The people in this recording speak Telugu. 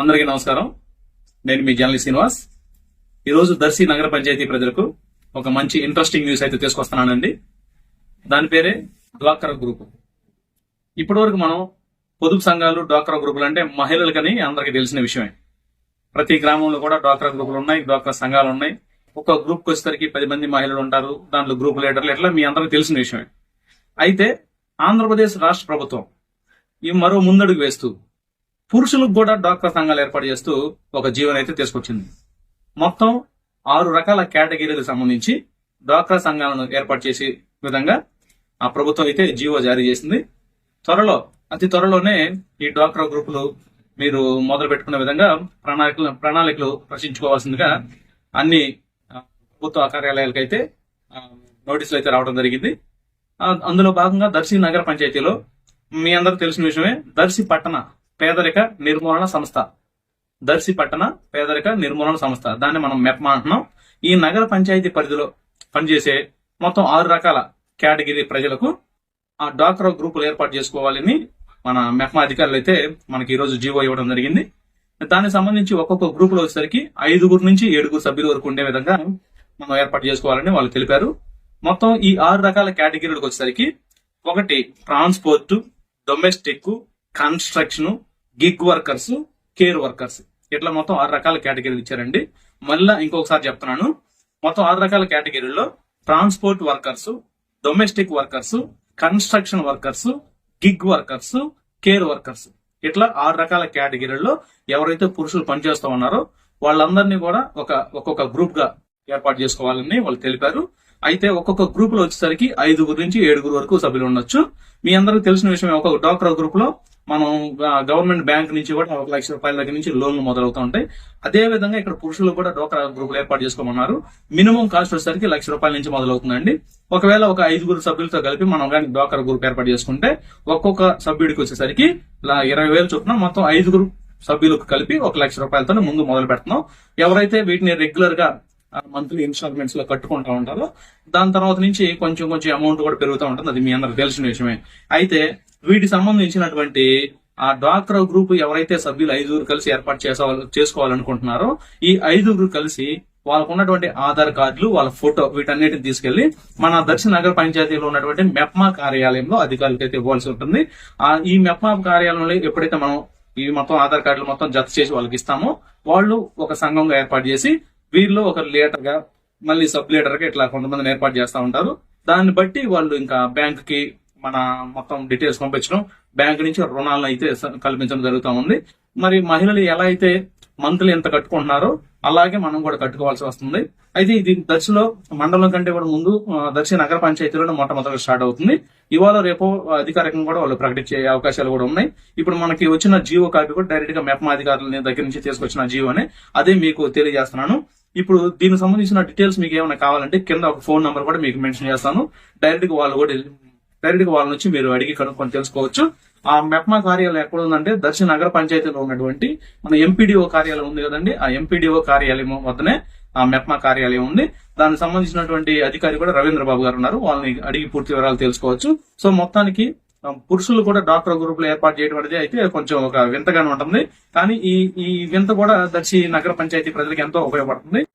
అందరికీ నమస్కారం. నేను మీ జర్నలిస్ట్ శ్రీనివాస్. ఈరోజు దర్శి నగర పంచాయతీ ప్రజలకు ఒక మంచి ఇంట్రెస్టింగ్ న్యూస్ అయితే తీసుకొస్తున్నానండి. దాని పేరే డ్వాక్రా గ్రూప్. ఇప్పటివరకు మనం పొదుపు సంఘాలు డ్వాక్రా గ్రూపులు అంటే మహిళలకని అందరికీ తెలిసిన విషయమే. ప్రతి గ్రామంలో కూడా డ్వాక్రా గ్రూపులు ఉన్నాయి డ్వాక్రా సంఘాలు ఉన్నాయి. ఒక గ్రూప్కి వచ్చేసరికి పది మంది మహిళలు ఉంటారు దాంట్లో గ్రూప్ లీడర్లు ఇట్లా మీ అందరికీ తెలిసిన విషయమే. అయితే ఆంధ్రప్రదేశ్ రాష్ట్ర ప్రభుత్వం ఈ మరో ముందడుగు వేస్తూ పురుషులకు కూడా డాక్టర్ సంఘాలు ఏర్పాటు చేస్తూ ఒక జీవన అయితే తీసుకొచ్చింది. మొత్తం ఆరు రకాల కేటగిరీలకు సంబంధించి డ్వాక్రా సంఘాలను ఏర్పాటు చేసే విధంగా ఆ ప్రభుత్వం అయితే జీవో జారీ చేసింది. త్వరలో అతి త్వరలోనే ఈ డ్వాక్రా గ్రూపులు మీరు మొదలు పెట్టుకున్న విధంగా ప్రణాళికలు ప్రణాళికలు రచించుకోవాల్సిందిగా అన్ని ప్రభుత్వ కార్యాలయాలకైతే అయితే నోటీసులు అయితే రావడం జరిగింది. అందులో భాగంగా దర్శి నగర పంచాయతీలో మీ అందరూ తెలిసిన విషయమే దర్శి పట్టణ పేదరిక నిర్మూలన సంస్థ. దర్శి పట్టణ పేదరిక నిర్మూలన సంస్థ. దాన్ని మనం మెప్మా అంటున్నాం. ఈ నగర పంచాయతీ పరిధిలో పనిచేసే మొత్తం ఆరు రకాల కేటగిరీ ప్రజలకు ఆ డాక్టర్ గ్రూపులు ఏర్పాటు చేసుకోవాలని మన మెప్మా అధికారులు అయితే మనకి ఈరోజు జీవో ఇవ్వడం జరిగింది. దానికి సంబంధించి ఒక్కొక్క గ్రూపులో వచ్చేసరికి ఐదుగురు నుంచి ఏడుగురు సభ్యుల వరకు ఉండే విధంగా మనం ఏర్పాటు చేసుకోవాలని వాళ్ళు తెలిపారు. మొత్తం ఈ ఆరు రకాల కేటగిరీలకు వచ్చేసరికి ఒకటి transport domestic construction gig workers care workers. ఇట్లా మొత్తం ఆరు రకాల కేటగిరీలు ఇచ్చారండి. మళ్ళా ఇంకొకసారి చెప్తున్నాను. మొత్తం ఆరు రకాల కేటగిరీల్లో transport workers domestic workers construction workers gig workers care workers. ఇట్లా ఆరు రకాల కేటగిరీల్లో ఎవరైతే పురుషులు పనిచేస్తూ ఉన్నారో వాళ్ళందరినీ కూడా ఒక ఒక్కొక్క గ్రూప్గా ఏర్పాటు చేసుకోవాలని వాళ్ళు తెలిపారు. అయితే ఒక్కొక్క గ్రూప్లో వచ్చేసరికి ఐదుగురు నుంచి ఏడుగురు వరకు సభ్యులు ఉండొచ్చు. మీ అందరికీ తెలిసిన విషయం ఒక డాక్టర్ గ్రూప్లో మనం గవర్నమెంట్ బ్యాంక్ నుంచి కూడా ఒక లక్ష రూపాయల దగ్గర నుంచి లోన్లు మొదలవుతూ ఉంటాయి. అదే విధంగా ఇక్కడ పురుషులు కూడా డోక్రా గ్రూపులు ఏర్పాటు చేసుకోమన్నారు. మినిమం కాస్ట్ వచ్చేసరికి లక్ష రూపాయల నుంచి మొదలవుతుందండి. ఒకవేళ ఒక ఐదుగురు సభ్యులతో కలిపి మనం కానీ డోక్రా గ్రూప్ ఏర్పాటు చేసుకుంటే ఒక్కొక్క సభ్యుడికి వచ్చేసరికి ఇలా ఇరవై వేలు చొప్పున మొత్తం ఐదుగురు సభ్యులకు కలిపి ఒక లక్ష రూపాయలతో ముందు మొదలు పెడుతున్నాం. ఎవరైతే వీటిని రెగ్యులర్గా మంత్లీ ఇన్స్టాల్మెంట్స్లో కట్టుకుంటా ఉంటారో. దాని తర్వాత నుంచి కొంచెం కొంచెం అమౌంట్ కూడా పెరుగుతూ ఉంటుంది. అది మీ అందరికి తెలిసిన విషయమే. అయితే వీటికి సంబంధించినటువంటి ఆ డ్వాక్రా గ్రూప్ ఎవరైతే సభ్యులు ఐదుగురు కలిసి ఏర్పాటు చేసే చేసుకోవాలనుకుంటున్నారో ఈ ఐదుగురు కలిసి వాళ్ళకు ఉన్నటువంటి ఆధార్ కార్డులు వాళ్ళ ఫోటో వీటన్నిటిని తీసుకెళ్ళి మన దక్షిణ నగర పంచాయతీలో ఉన్నటువంటి మెప్మా కార్యాలయంలో అధికారులకు అయితే ఇవ్వాల్సి ఉంటుంది. ఆ ఈ మెప్మా కార్యాలయంలో ఎప్పుడైతే మనం ఈ మొత్తం ఆధార్ కార్డులు మొత్తం జత చేసి వాళ్ళకి ఇస్తామో వాళ్ళు ఒక సంఘంగా ఏర్పాటు చేసి వీరిలో ఒక లీడర్గా మళ్ళీ సబ్ లీడర్గా ఇట్లా కొంతమందిని ఏర్పాటు చేస్తా ఉంటారు. దాన్ని బట్టి వాళ్ళు ఇంకా బ్యాంక్కి మన మొత్తం డీటెయిల్స్ పంపించడం బ్యాంక్ నుంచి రుణాలను అయితే కల్పించడం జరుగుతూ ఉంది. మరి మహిళలు ఎలా అయితే మంత్లీ ఎంత కట్టుకుంటున్నారో అలాగే మనం కూడా కట్టుకోవాల్సి వస్తుంది. అయితే ఇది దర్శిలో మండలం కంటే కూడా ముందు దక్షి దర్శి నగర పంచాయతీలో మొట్టమొదటి స్టార్ట్ అవుతుంది. ఇవాళ రేపు అధికారికంగా కూడా వాళ్ళు ప్రకటించే అవకాశాలు కూడా ఉన్నాయి. ఇప్పుడు మనకి వచ్చిన జియో కాపీ కూడా డైరెక్ట్గా మెప్మా అధికారుల దగ్గర నుంచి తీసుకొచ్చిన జీవోనే అదే మీకు తెలియజేస్తున్నాను. ఇప్పుడు దీనికి సంబంధించిన డీటెయిల్స్ మీకు ఏమైనా కావాలంటే కింద ఒక ఫోన్ నెంబర్ కూడా మీకు మెన్షన్ చేస్తాను. డైరెక్ట్గా వాళ్ళు కూడా డైరెక్ట్గా వాళ్ళ నుంచి మీరు అడిగి కనుక్కొని తెలుసుకోవచ్చు. ఆ మెప్మా కార్యాలయం ఎక్కడ ఉందంటే దర్శన నగర పంచాయతీలో ఉన్నటువంటి మన ఎంపీడీఓ కార్యాలయం ఉంది కదండి. ఆ ఎంపీడీఓ కార్యాలయం వద్దనే ఆ మెప్మా కార్యాలయం ఉంది. దానికి సంబంధించినటువంటి అధికారి కూడా రవీంద్ర బాబు గారు ఉన్నారు. వాళ్ళని అడిగి పూర్తి వివరాలు తెలుసుకోవచ్చు. సో మొత్తానికి పురుషులు కూడా డాక్టర్ గ్రూప్లో ఏర్పాటు చేయడం అనేది అయితే కొంచెం ఒక వింతగానే ఉంటుంది. కానీ ఈ ఈ వింత కూడా దర్శి నగర పంచాయతీ ప్రజలకు ఎంతో ఉపయోగపడుతుంది.